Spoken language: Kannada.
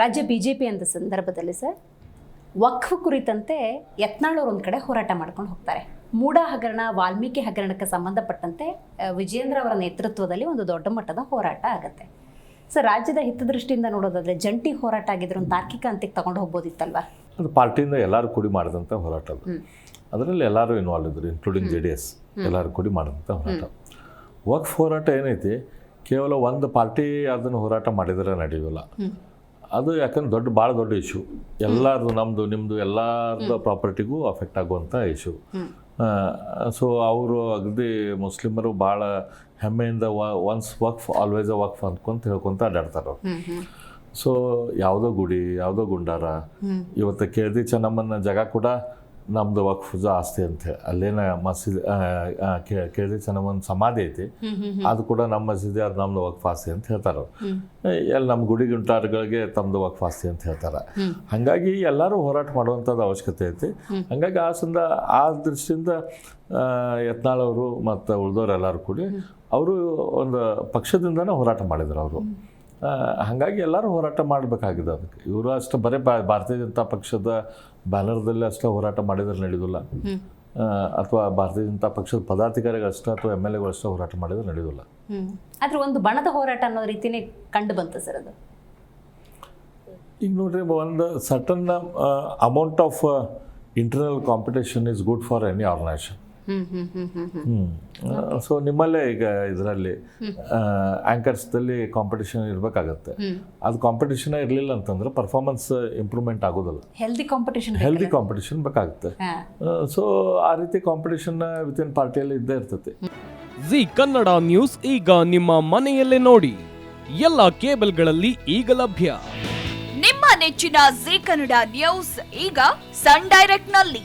ರಾಜ್ಯ ಬಿ ಜೆ ಪಿ ಅಂತ ಸಂದರ್ಭದಲ್ಲಿ ಸರ್ ವಕ್ಫ್ ಕುರಿತಂತೆ ಯತ್ನಾಳವ್ರು ಒಂದು ಕಡೆ ಹೋರಾಟ ಮಾಡ್ಕೊಂಡು ಹೋಗ್ತಾರೆ. ಮೂಡ ಹಗರಣ ವಾಲ್ಮೀಕಿ ಹಗರಣಕ್ಕೆ ಸಂಬಂಧಪಟ್ಟಂತೆ ವಿಜೇಂದ್ರ ಅವರ ನೇತೃತ್ವದಲ್ಲಿ ಒಂದು ದೊಡ್ಡ ಮಟ್ಟದ ಹೋರಾಟ ಆಗುತ್ತೆ. ಸರ್ ರಾಜ್ಯದ ಹಿತದೃಷ್ಟಿಯಿಂದ ನೋಡೋದಾದ್ರೆ ಜಂಟಿ ಹೋರಾಟ ಆಗಿದ್ರು ಒಂದು ತಾರ್ಕಿಕ ಅಂತ್ಯಕ್ಕೆ ತಗೊಂಡು ಹೋಗ್ಬೋದಿತ್ತಲ್ವಾ? ಅದು ಪಾರ್ಟಿಯಿಂದ ಎಲ್ಲರೂ ಕೂಡಿ ಮಾಡಿದಂಥ ಹೋರಾಟ ಅದು. ಅದರಲ್ಲಿ ಎಲ್ಲರೂ ಇನ್ವಾಲ್ವ್ ಇದ್ದರು ಇನ್ಕ್ಲೂಡಿಂಗ್ ಜೆ ಡಿ ಎಸ್ ಎಲ್ಲರೂ ಕೂಡಿ ಮಾಡಿದಂಥ ಹೋರಾಟ. ವಕ್ಫ್ ಹೋರಾಟ ಏನೈತಿ ಕೇವಲ ಒಂದು ಪಾರ್ಟಿ ಅದನ್ನು ಹೋರಾಟ ಮಾಡಿದರೆ ನಡೆಯೋಲ್ಲ ಅದು ಯಾಕಂದ್ರೆ ದೊಡ್ಡ ಭಾಳ ದೊಡ್ಡ ಇಶ್ಯೂ ಎಲ್ಲರದು ನಮ್ಮದು ನಿಮ್ಮದು ಎಲ್ಲರದ್ದು ಪ್ರಾಪರ್ಟಿಗೂ ಅಫೆಕ್ಟ್ ಆಗುವಂಥ ಇಶ್ಯೂ ಸೊ ಅವರು ಅಗದಿ ಮುಸ್ಲಿಮರು ಭಾಳ ಹೆಮ್ಮೆಯಿಂದ once Waqf always uh Waqf ಅಂದ್ಕೊಂತ ಹೇಳ್ಕೊಂತ ಅಡ್ಡಾಡ್ತಾರೆ ಅವ್ರು. ಸೊ ಯಾವುದೋ ಗುಡಿ ಯಾವುದೋ ಗುಂಡಾರ ಇವತ್ತು ಕೇಳ್ದಿ ಚೆನ್ನಮ್ಮನ ಜಾಗ ಕೂಡ ನಮ್ಮದು ವಕ್ಫ್ ಆಸ್ತಿ ಅಂತ. ಅಲ್ಲೇನ ಮಸೀದಿ ಕೇಳ್ದಿ ಒಂದು ಸಮಾಧಿ ಐತಿ. ಅದು ಕೂಡ ನಮ್ಮ ಮಸೀದಿ ಅದು ನಮ್ದು ವಕ್ಫ್ ಆಸ್ತಿ ಅಂತ ಹೇಳ್ತಾರೆ. ಎಲ್ಲಿ ನಮ್ಮ ಗುಡಿ ಗುಂಟಾರ್ಗಳಿಗೆ ತಮ್ದು ವಕ್ಫ್ ಆಸ್ತಿ ಅಂತ ಹೇಳ್ತಾರೆ. ಹಾಗಾಗಿ ಎಲ್ಲರೂ ಹೋರಾಟ ಮಾಡುವಂಥದ್ದು ಅವಶ್ಯಕತೆ ಐತಿ. ಹಾಗಾಗಿ ಆ ಸಂದ ಆ ದೃಷ್ಟಿಯಿಂದ ಯತ್ನಾಳವರು ಮತ್ತು ಉಳಿದವರು ಎಲ್ಲರೂ ಕೂಡಿ ಅವರು ಒಂದು ಪಕ್ಷದಿಂದನೇ ಹೋರಾಟ ಮಾಡಿದ್ರು ಅವರು. ಹಾಗಾಗಿ ಎಲ್ಲರೂ ಹೋರಾಟ ಮಾಡಬೇಕಾಗಿದೆ ಅದಕ್ಕೆ. ಇವರು ಅಷ್ಟು ಬರೀ ಬಾ ಭಾರತೀಯ ಜನತಾ ಪಕ್ಷದ ಬ್ಯಾನರ್ದಲ್ಲಿ ಅಷ್ಟೇ ಹೋರಾಟ ಮಾಡಿದ್ರೆ ನಡೆಯೋದಿಲ್ಲ ಅಥವಾ ಭಾರತೀಯ ಜನತಾ ಪಕ್ಷದ ಪದಾಧಿಕಾರಿಗಳು ಅಷ್ಟೇ ಅಥವಾ ಎಂ ಎಲ್ ಎಗಳು ಅಷ್ಟೇ ಹೋರಾಟ ಮಾಡಿದ್ರೆ ನಡೆಯೋದಿಲ್ಲ ಆದರೆ ಆದ್ರೆ ಒಂದು ಬಣದ ಹೋರಾಟ ಅನ್ನೋ ರೀತಿಯೇ ಕಂಡು ಬಂತು ಸರ್ ಅದು. ಈಗ ನೋಡ್ರಿ ಒಂದು certain amount of internal competition is good for any organisation hmm hmm hmm hmm hmm. So ನಿಮ್ಮಲ್ಲೇ ಈಗ ಇದರಲ್ಲಿ ಆ್ಯಂಕರ್ಸ್ದಲ್ಲಿ ಕಾಂಪಿಟೇಷನ್ ಇರಬೇಕಾಗತ್ತೆ. ಅದು ಕಾಂಪಿಟೇಷನ್ ಇರಲಿಲ್ಲ ಅಂತಂದ್ರೆ ಪರ್ಫಾರ್ಮೆನ್ಸ್ ಇಂಪ್ರೂವ್ಮೆಂಟ್ ಆಗೋದಿಲ್ಲ. ಹೆಲ್ದಿ ಕಾಂಪಿಟೇಷನ್ ಹೆಲ್ದಿ ಕಾಂಪಿಟೇಷನ್ ಬೇಕಾಗುತ್ತೆ. ಸೊ ಆ ರೀತಿ ಕಾಂಪಿಟೇಷನ್ ವಿತಿನ್ ಪಾರ್ಟಿಯಲ್ಲಿ ಇದ್ದೇ ಇರ್ತೈತಿ. ಜಿ ಕನ್ನಡ ನ್ಯೂಸ್ ಈಗ ನಿಮ್ಮ ಮನೆಯಲ್ಲೇ ನೋಡಿ. ಎಲ್ಲ ಕೇಬಲ್ಗಳಲ್ಲಿ ಈಗ ಲಭ್ಯ. ನಿಮ್ಮ ನೆಚ್ಚಿನ ಜಿ ಕನ್ನಡ ನ್ಯೂಸ್ ಈಗ ಸನ್ ಡೈರೆಕ್ಟ್ನಲ್ಲಿ.